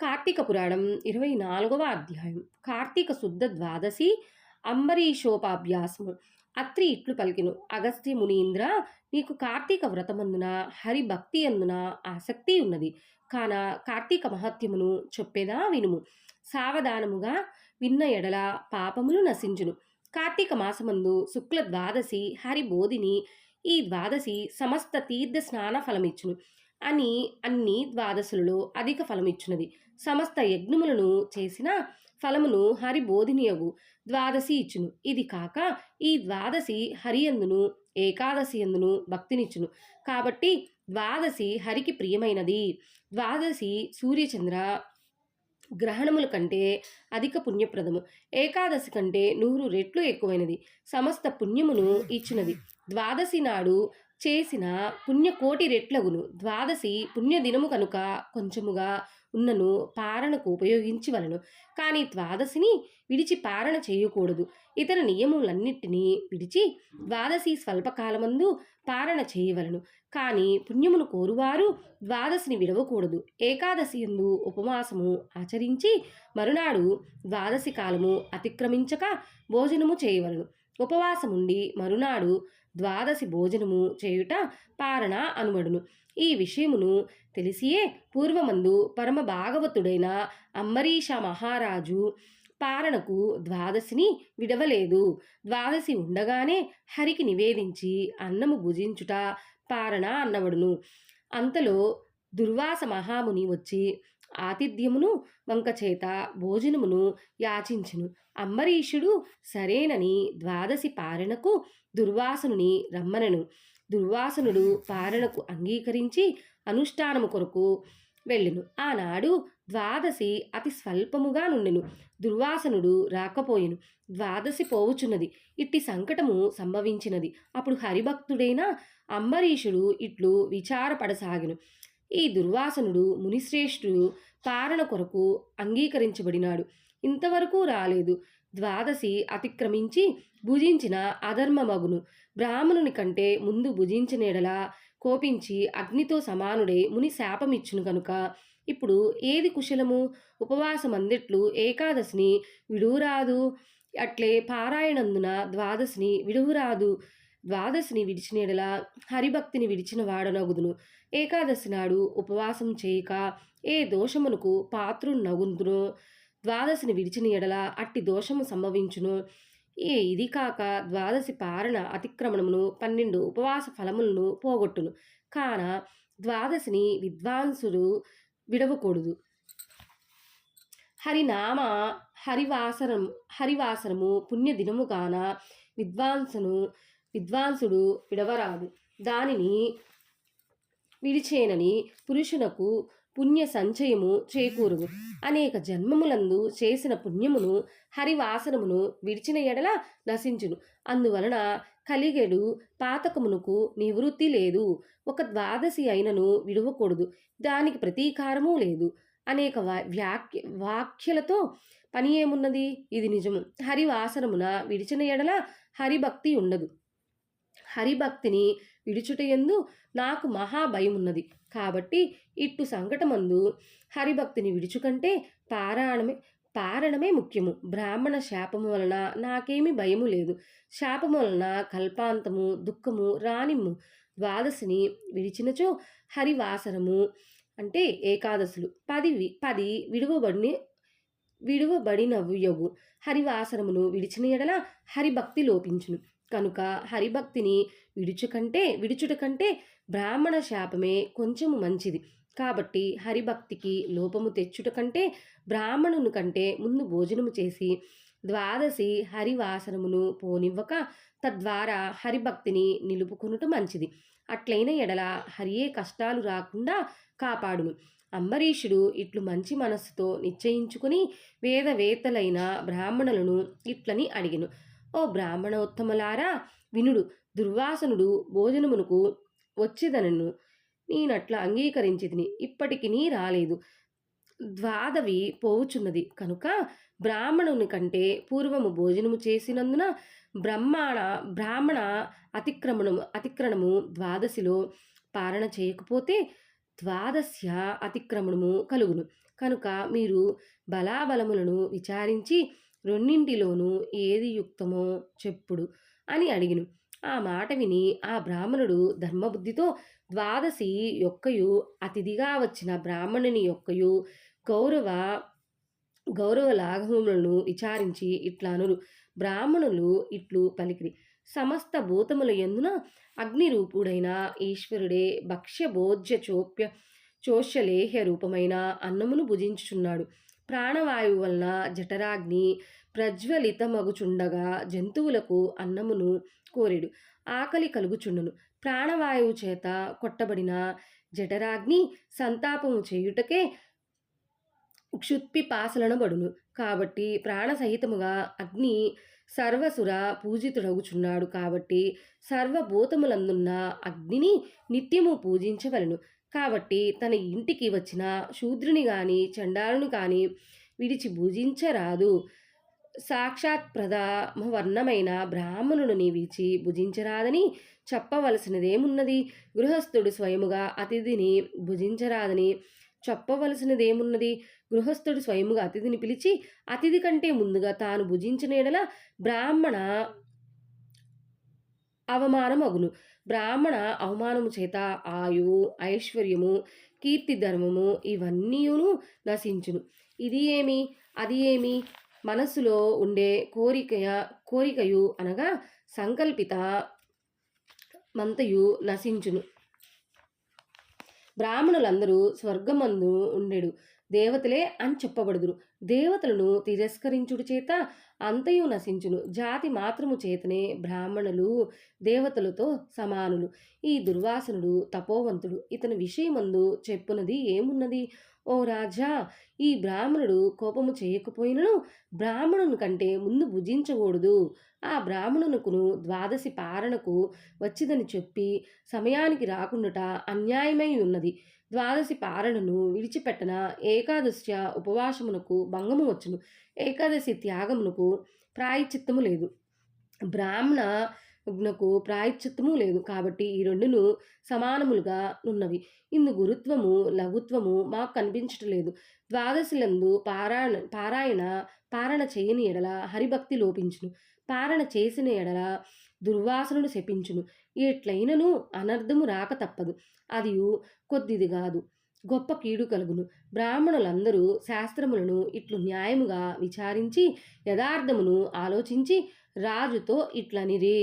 కార్తీక పురాణం ఇరవై నాలుగవ అధ్యాయం. కార్తీక శుద్ధ ద్వాదశి అంబరీషోపాభ్యాసము. అత్రి ఇట్లు పలికిను. అగస్త్య మునీంద్ర నీకు కార్తీక వ్రతమందున హరి భక్తి అందున ఆసక్తి ఉన్నది. కాన కార్తీక మహత్యమును చెప్పేదా వినుము. సావధానముగా విన్న ఎడల పాపములు నశించును. కార్తీక మాసమందు శుక్ల ద్వాదశి హరి బోధిని ఈ ద్వాదశి సమస్త తీర్థ స్నాన ఫలమిచ్చును. అని అన్ని ద్వాదశులలో అధిక ఫలమిచ్చున్నది. సమస్త యజ్ఞములను చేసిన ఫలమును హరి బోధినియగు ద్వాదశి ఇచ్చును. ఇది కాక ఈ ద్వాదశి హరియందును ఏకాదశి ఎందును భక్తినిచ్చును. కాబట్టి ద్వాదశి హరికి ప్రియమైనది. ద్వాదశి సూర్యచంద్ర గ్రహణముల కంటే అధిక పుణ్యప్రదము. ఏకాదశి కంటే నూరు రెట్లు ఎక్కువైనది. సమస్త పుణ్యమును ఇచ్చినది ద్వాదశి నాడు చేసిన పుణ్యకోటి రెట్లగును ద్వాదశి పుణ్యదినము కనుక కొంచెముగా ఉన్నను పారణకు ఉపయోగించవలను కానీ ద్వాదశిని విడిచి పారణ చేయకూడదు. ఇతర నియములన్నిటినీ విడిచి ద్వాదశి స్వల్పకాలమందు పారణ చేయవలను. కానీ పుణ్యమును కోరువారు ద్వాదశిని విడవకూడదు. ఏకాదశి ఎందు ఉపవాసము ఆచరించి మరునాడు ద్వాదశి కాలము అతిక్రమించక భోజనము చేయవలను. ఉపవాసముండి మరునాడు ద్వాదశి భోజనము చేయుట పారణ అనుమడును. ఈ విషయమును తెలిసియే పూర్వమందు పరమ భాగవతుడైన అంబరీష మహారాజు పారణకు ద్వాదశిని విడవలేదు. ద్వాదశి ఉండగానే హరికి నివేదించి అన్నము భుజించుట పారణ అన్నవడును. అంతలో దుర్వాస మహాముని వచ్చి ఆతిథ్యమును వంకచేత భోజనమును యాచించును. అంబరీషుడు సరేనని ద్వాదశి పారణకు దుర్వాసనుని రమ్మనను. దుర్వాసనుడు పారణకు అంగీకరించి అనుష్ఠానము కొరకు వెళ్ళెను. ఆనాడు ద్వాదశి అతి స్వల్పముగా నుండెను. దుర్వాసనుడు రాకపోయెను. ద్వాదశి పోవుచున్నది. ఇట్టి సంకటము సంభవించినది. అప్పుడు హరిభక్తుడైన అంబరీషుడు ఇట్లు విచారపడసాగెను. ఈ దుర్వాసనుడు మునిశ్రేష్ఠుడు పారణ కొరకు అంగీకరించబడినాడు. ఇంతవరకు రాలేదు. ద్వాదశి అతిక్రమించి భుజించిన అధర్మమగును. బ్రాహ్మణుని కంటే ముందు భుజించినెడలా కోపించి అగ్నితో సమానుడై ముని శాపమిచ్చును కనుక ఇప్పుడు ఏది కుశలము? ఉపవాసం ఏకాదశిని విడువురాదు. అట్లే పారాయణందున ద్వాదశిని విడువురాదు. ద్వాదశిని విడిచినెడల హరిభక్తిని విడిచిన వాడనగుదును. ఏకాదశి నాడు ఉపవాసం చేయక ఏ దోషమునకు పాత్రునగుందునో ద్వాదశిని విడిచిన ఎడల అట్టి దోషము సంభవించును. ఏ ఇది కాక ద్వాదశి పారణ అతిక్రమణమును పన్నెండు ఉపవాస ఫలములను పోగొట్టును. కాన ద్వాదశిని విద్వాంసుడు విడవకూడదు. హరినామ హరివాసరం హరివాసరము పుణ్యదినముగాన విద్వాంసును విద్వాంసుడు విడవరాదు. దానిని విడిచేనని పురుషునకు పుణ్య సంచయము చేకూరును. అనేక జన్మములందు చేసిన పుణ్యమును హరివాసనమును విడిచిన ఎడల నశించును. అందువలన కలిగెడు పాతకమునకు నివృత్తి లేదు. ఒక ద్వాదశి అయినను విడవకూడదు. దానికి ప్రతీకారము లేదు. అనేక వ్యాఖ్య వాక్యలతో పని ఏమున్నది? ఇది నిజము. హరివాసనమున విడిచిన ఎడల హరిభక్తి ఉండదు. హరిభక్తిని విడుచుటయందు నాకు మహాభయమున్నది కాబట్టి ఇట్టు సంకటమందు హరిభక్తిని విడుచుకంటే పారాయణమే పారణమే ముఖ్యము. బ్రాహ్మణ శాపము వలన నాకేమీ భయము లేదు. శాపము వలన కల్పాంతము దుఃఖము రానిమ్ము. ద్వాదశిని విడిచినచో హరివాసరము అంటే ఏకాదశులు. పది పది విడువబడిని విడువబడినవ్యగు హరివాసరమును విడిచిన ఎడల హరిభక్తి లోపించును. కనుక హరిభక్తిని విడుచుకంటే విడుచుట కంటే బ్రాహ్మణ శాపమే కొంచెము మంచిది. కాబట్టి హరిభక్తికి లోపము తెచ్చుట కంటే బ్రాహ్మణుని కంటే ముందు భోజనము చేసి ద్వాదశి హరివాసనమును పోనివ్వక తద్వారా హరిభక్తిని నిలుపుకొనుట మంచిది. అట్లైన ఎడల హరియే కష్టాలు రాకుండా కాపాడును. అంబరీషుడు ఇట్లు మంచి మనస్సుతో నిశ్చయించుకుని వేదవేత్తలైన బ్రాహ్మణులను ఇట్లని అడిగిను. ఓ బ్రాహ్మణోత్తములారా వినుడు దుర్వాసనుడు భోజనమునకు వచ్చేదనను నేనట్లా అంగీకరించితిని ఇప్పటికి నీ రాలేదు. ద్వాదవి పోవుచున్నది. కనుక బ్రాహ్మణుని కంటే పూర్వము భోజనము చేసినందున బ్రహ్మాణ బ్రాహ్మణ అతిక్రమణము అతిక్రమణము ద్వాదశిలో పారణ చేయకపోతే ద్వాదశ్య అతిక్రమణము కలుగును. కనుక మీరు బలాబలములను విచారించి రెండింటిలోనూ ఏది యుక్తమో చెప్పుడు అని అడిగిను. ఆ మాట విని ఆ బ్రాహ్మణుడు ధర్మబుద్ధితో ద్వాదశి యొక్కయు అతిథిగా వచ్చిన బ్రాహ్మణుని యొక్కయు గౌరవ గౌరవ లాఘవములను విచారించి ఇట్లానురు బ్రాహ్మణులు ఇట్లు పలికిరి. సమస్త భూతముల ఎందున అగ్నిరూపుడైన ఈశ్వరుడే భక్ష్యభోజ్య చోప్య చోష్యలేహ్య రూపమైన అన్నమును భుజించుచున్నాడు. ప్రాణవాయువు వలన జఠరాగ్ని ప్రజ్వలితమగుచుండగా జంతువులకు అన్నమును కోరెడు. ఆకలి కలుగుచుండును. ప్రాణవాయువు చేత కొట్టబడిన జఠరాగ్ని సంతాపము చేయుటకే క్షుత్పిపాసలనబడును కాబట్టి ప్రాణసహితముగా అగ్ని సర్వసుర పూజితుడగుచున్నాడు కాబట్టి సర్వభూతములందున్న అగ్నిని నిత్యము పూజించవలను. కాబట్టి తన ఇంటికి వచ్చిన శూద్రుని కానీ చండాలుని కానీ విడిచి భుజించరాదు. సాక్షాత్ ప్రథమవర్ణమైన బ్రాహ్మణుని విడిచి భుజించరాదని చెప్పవలసినదేమున్నది? గృహస్థుడు స్వయముగా అతిథిని భుజించరాదని చెప్పవలసినదేమున్నది? గృహస్థుడు స్వయముగా అతిథిని పిలిచి అతిథి కంటే ముందుగా తాను భుజించిన ఎడల బ్రాహ్మణ అవమానమగును. బ్రాహ్మణ అవమానము చేత ఆయువు ఐశ్వర్యము కీర్తి ధర్మము ఇవన్నీయును నశించును. ఇది ఏమి? అది ఏమి? మనస్సులో ఉండే కోరిక కోరికయు అనగా సంకల్పిత మంతయు నశించును. బ్రాహ్మణులందరూ స్వర్గమందు ఉండెడు. దేవతలే అని చెప్పబడుదురు. దేవతలను తిరస్కరించుడు చేత అంతయు నశించును. జాతి మాత్రము చేతనే బ్రాహ్మణులు దేవతలతో సమానులు. ఈ దుర్వాసనుడు తపోవంతుడు. ఇతని విషయమందు చెప్పునది ఏమున్నది? ఓ రాజా ఈ బ్రాహ్మణుడు కోపము చేయకపోయినను బ్రాహ్మణుని కంటే ముందు భుజించకూడదు. ఆ బ్రాహ్మణునకును ద్వాదశి పారణకు వచ్చిదని చెప్పి సమయానికి రాకుండుట అన్యాయమై ఉన్నది. ద్వాదశి పారణను విడిచిపెట్టన ఏకాదశ్య ఉపవాసమునకు భంగము వచ్చును. ఏకాదశి త్యాగమునకు ప్రాయచిత్తము లేదు. బ్రాహ్మణ నకు ప్రాయచిత్తము లేదు కాబట్టి ఈ రెండును సమానములుగా ఉన్నవి ఇందు గురుత్వము లఘుత్వము మాకు కనిపించటం లేదు. ద్వాదశిలందు పారాయణ పారాయణ పారణ చేయని ఎడల హరిభక్తి లోపించును. పారణ చేసిన ఎడల దుర్వాసనుడు శపించును. ఎట్లయినను అనర్థము రాక తప్పదు. అది కొద్దిది కాదు గొప్ప కీడు కలుగును. బ్రాహ్మణులందరూ శాస్త్రములను ఇట్లు న్యాయముగా విచారించి యథార్థమును ఆలోచించి రాజుతో ఇట్లనిరే.